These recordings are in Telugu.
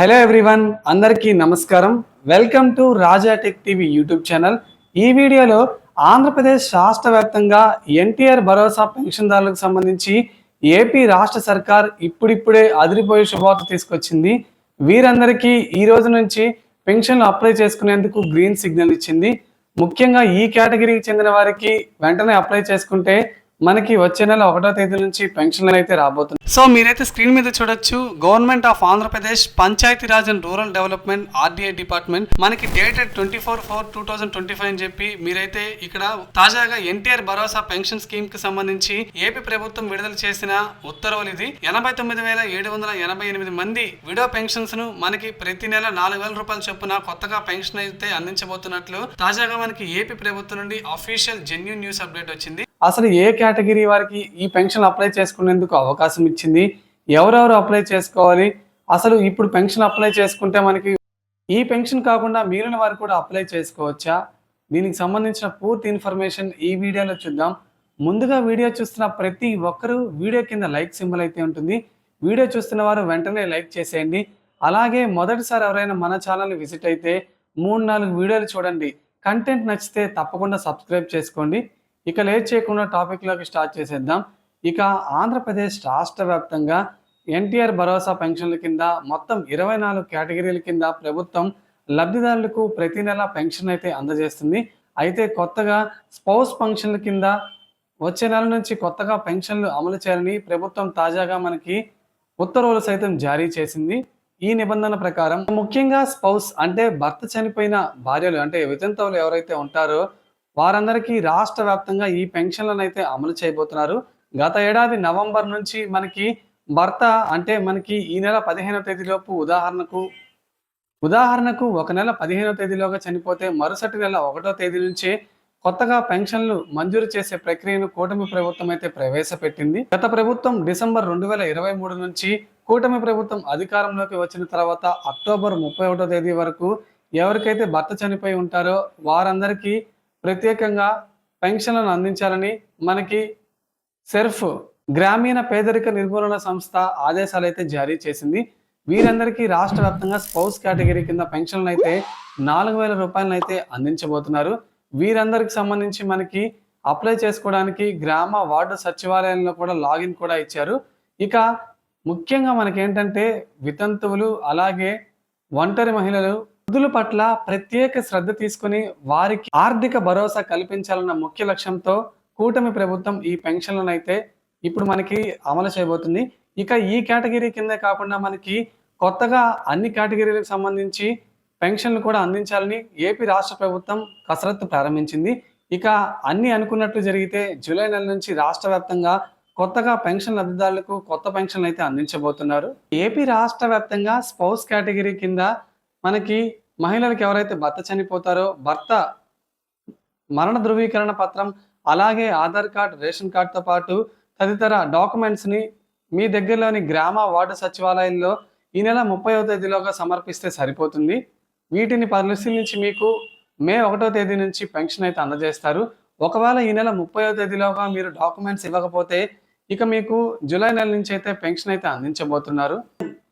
హలో ఎవ్రీవన్ అందరికీ నమస్కారం. Welcome to Raja tech TV YouTube channel ఈ వీడియోలో ఆంధ్రప్రదేశ్ రాష్ట్ర వ్యాప్తంగా ఎన్టీఆర్ భరోసా పెన్షన్దారులకు సంబంధించి ఏపీ రాష్ట్ర సర్కార్ ఇప్పుడిప్పుడే అదిరిపోయే శుభవార్త తీసుకొచ్చింది. వీరందరికీ ఈ రోజు నుంచి పెన్షన్లు అప్లై చేసుకునేందుకు గ్రీన్ సిగ్నల్ ఇచ్చింది. ముఖ్యంగా ఈ కేటగిరీకి చెందిన వారికి వెంటనే అప్లై చేసుకుంటే మనకి వచ్చే నెల ఒకటో తేదీ నుంచి పెన్షన్లు అయితే రాబోతుంది సో మీరైతే స్క్రీన్ మీద చూడొచ్చు government of Andhra Pradesh Panchayati Raj and rural development RDI department. మనకి dated twenty four four two thousand twenty five అని చెప్పి మీరైతే ఇక్కడ తాజాగా ఎన్టీఆర్ భరోసా పెన్షన్ స్కీమ్కి సంబంధించి ఏపీ ప్రభుత్వం విడుదల చేసిన ఉత్తర్వులు ఇది. ఎనభై తొమ్మిది వేల ఏడు వందల ఎనభై ఎనిమిది మంది విడో పెన్షన్స్ను మనకి ప్రతి నెల నాలుగు వేల రూపాయల చొప్పున కొత్తగా పెన్షన్ అయితే అందించబోతున్నట్లు తాజాగా మనకి ఏపీ ప్రభుత్వం నుండి అఫీషియల్ జెన్యున్ న్యూస్ అప్డేట్ వచ్చింది. అసలు ఏ కేటగిరీ వారికి ఈ పెన్షన్ అప్లై చేసుకునేందుకు అవకాశం ఇచ్చింది? ఎవరెవరు అప్లై చేసుకోవాలి? అసలు ఇప్పుడు పెన్షన్ అప్లై చేసుకుంటే మనకి ఈ పెన్షన్ కాకుండా మిగిలిన వారు కూడా అప్లై చేసుకోవచ్చా? దీనికి సంబంధించిన పూర్తి ఇన్ఫర్మేషన్ ఈ వీడియోలో చూద్దాం. ముందుగా వీడియో చూస్తున్న ప్రతి ఒక్కరూ వీడియో కింద లైక్ సింబల్ అయితే ఉంటుంది. వీడియో చూస్తున్న వారు వెంటనే లైక్ చేసేయండి. అలాగే మొదటిసారి ఎవరైనా మన ఛానల్ని విజిట్ అయితే మూడు నాలుగు వీడియోలు చూడండి. కంటెంట్ నచ్చితే తప్పకుండా సబ్స్క్రైబ్ చేసుకోండి. ఇక లేట్ చేయకుండా టాపిక్లోకి స్టార్ట్ చేసేద్దాం. ఇక ఆంధ్రప్రదేశ్ రాష్ట్ర వ్యాప్తంగా ఎన్టీఆర్ భరోసా పెన్షన్ల కింద మొత్తం ఇరవై నాలుగు కేటగిరీల కింద ప్రభుత్వం లబ్ధిదారులకు ప్రతి నెల పెన్షన్ అయితే అందజేస్తుంది. అయితే కొత్తగా స్పౌస్ పెన్షన్ల కింద వచ్చే నెల నుంచి కొత్తగా పెన్షన్లు అమలు చేయాలని ప్రభుత్వం తాజాగా మనకి ఉత్తర్వులు సైతం జారీ చేసింది. ఈ నిబంధన ప్రకారం ముఖ్యంగా స్పౌస్ అంటే భర్త చనిపోయిన భార్యలు అంటే వితంతవులు ఎవరైతే ఉంటారో వారందరికీ రాష్ట్ర వ్యాప్తంగా ఈ పెన్షన్లను అయితే అమలు చేయబోతున్నారు. గత ఏడాది నవంబర్ నుంచి మనకి భర్త అంటే మనకి ఈ నెల పదిహేనవ తేదీలోపు ఉదాహరణకు ఉదాహరణకు ఒక నెల పదిహేనవ తేదీలోగా చనిపోతే మరుసటి నెల ఒకటో తేదీ నుంచే కొత్తగా పెన్షన్లు మంజూరు చేసే ప్రక్రియను కూటమి ప్రభుత్వం అయితే ప్రవేశపెట్టింది. గత ప్రభుత్వం డిసెంబర్ రెండు వేల ఇరవై మూడు నుంచి కూటమి ప్రభుత్వం అధికారంలోకి వచ్చిన తర్వాత అక్టోబర్ ముప్పై ఒకటో తేదీ వరకు ఎవరికైతే భర్త చనిపోయి ఉంటారో వారందరికీ ప్రత్యేకంగా పెన్షన్లను అందించాలని మనకి సెర్ఫ్ గ్రామీణ పేదరిక నిర్మూలన సంస్థ ఆదేశాలు అయితే జారీ చేసింది. వీరందరికీ రాష్ట్ర వ్యాప్తంగా స్పౌస్ కేటగిరీ కింద పెన్షన్లు అయితే నాలుగు వేల రూపాయలను అయితే అందించబోతున్నారు. వీరందరికి సంబంధించి మనకి అప్లై చేసుకోవడానికి గ్రామ వార్డు సచివాలయంలో కూడా లాగిన్ కూడా ఇచ్చారు. ఇక ముఖ్యంగా మనకేంటంటే వితంతువులు అలాగే ఒంటరి మహిళలు వృద్ధుల పట్ల ప్రత్యేక శ్రద్ధ తీసుకుని వారికి ఆర్థిక భరోసా కల్పించాలన్న ముఖ్య లక్ష్యంతో కూటమి ప్రభుత్వం ఈ పెన్షన్లను అయితే ఇప్పుడు మనకి అమలు చేయబోతుంది. ఇక ఈ కేటగిరీ కిందే కాకుండా మనకి కొత్తగా అన్ని కేటగిరీలకు సంబంధించి పెన్షన్లు కూడా అందించాలని ఏపీ రాష్ట్ర ప్రభుత్వం కసరత్తు ప్రారంభించింది. ఇక అన్ని అనుకున్నట్లు జరిగితే జూలై నెల నుంచి రాష్ట్ర వ్యాప్తంగా కొత్తగా పెన్షన్ లబ్ధిదారులకు కొత్త పెన్షన్లు అయితే అందించబోతున్నారు. ఏపీ రాష్ట్ర వ్యాప్తంగా స్పౌస్ కేటగిరీ కింద మనకి మహిళలకు ఎవరైతే భర్త చనిపోతారో భర్త మరణ ధృవీకరణ పత్రం అలాగే ఆధార్ కార్డ్ రేషన్ కార్డ్తో పాటు తదితర డాక్యుమెంట్స్ని మీ దగ్గరలోని గ్రామ వార్డు సచివాలయంలో ఈ నెల ముప్పైవ తేదీలోగా సమర్పిస్తే సరిపోతుంది. వీటిని పరిశీలించి మీకు మే ఒకటో తేదీ నుంచి పెన్షన్ అయితే అందజేస్తారు. ఒకవేళ ఈ నెల ముప్పైవ తేదీలోగా మీరు డాక్యుమెంట్స్ ఇవ్వకపోతే ఇక మీకు జూలై నెల నుంచి అయితే పెన్షన్ అయితే అందించబోతున్నారు.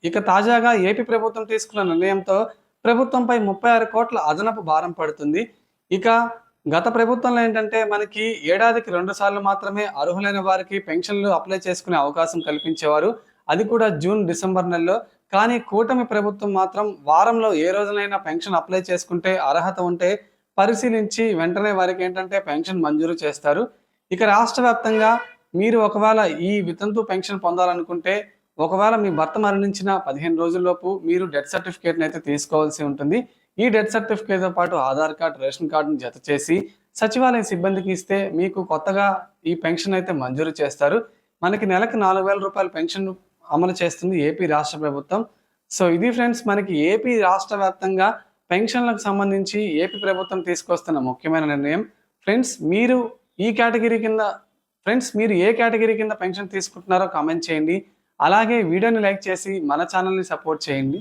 ఇక తాజాగా ఏపీ ప్రభుత్వం తీసుకున్న నిర్ణయంతో ప్రభుత్వంపై ముప్పై ఆరు కోట్ల అదనపు భారం పడుతుంది. ఇక గత ప్రభుత్వంలో ఏంటంటే మనకి ఏడాదికి రెండు సార్లు మాత్రమే అర్హులైన వారికి పెన్షన్లు అప్లై చేసుకునే అవకాశం కల్పించేవారు. అది కూడా జూన్ డిసెంబర్ నెలలో. కానీ కూటమి ప్రభుత్వం మాత్రం వారంలో ఏ రోజునైనా పెన్షన్ అప్లై చేసుకుంటే అర్హత ఉంటే పరిశీలించి వెంటనే వారికి ఏంటంటే పెన్షన్ మంజూరు చేస్తారు. ఇక రాష్ట్ర వ్యాప్తంగా మీరు ఒకవేళ ఈ వితంతు పెన్షన్ పొందాలనుకుంటే ఒకవేళ మీ భర్త మరణించిన పదిహేను రోజుల్లోపు మీరు డెత్ సర్టిఫికేట్ని అయితే తీసుకోవాల్సి ఉంటుంది. ఈ డెత్ సర్టిఫికేట్తో పాటు ఆధార్ కార్డు రేషన్ కార్డును జత చేసి సచివాలయ సిబ్బందికి ఇస్తే మీకు కొత్తగా ఈ పెన్షన్ అయితే మంజూరు చేస్తారు. మనకి నెలకు నాలుగు వేల రూపాయల పెన్షన్ అమలు చేస్తుంది ఏపీ రాష్ట్ర ప్రభుత్వం. సో ఇది ఫ్రెండ్స్ మనకి ఏపీ రాష్ట్ర వ్యాప్తంగా పెన్షన్లకు సంబంధించి ఏపీ ప్రభుత్వం తీసుకొస్తున్న ముఖ్యమైన నిర్ణయం. ఫ్రెండ్స్ మీరు ఈ కేటగిరీ కింద ఫ్రెండ్స్ మీరు ఏ కేటగిరీ కింద పెన్షన్ తీసుకుంటున్నారో కామెంట్ చేయండి. అలాగే వీడియోని లైక్ చేసి మన ఛానల్ని సపోర్ట్ చేయండి.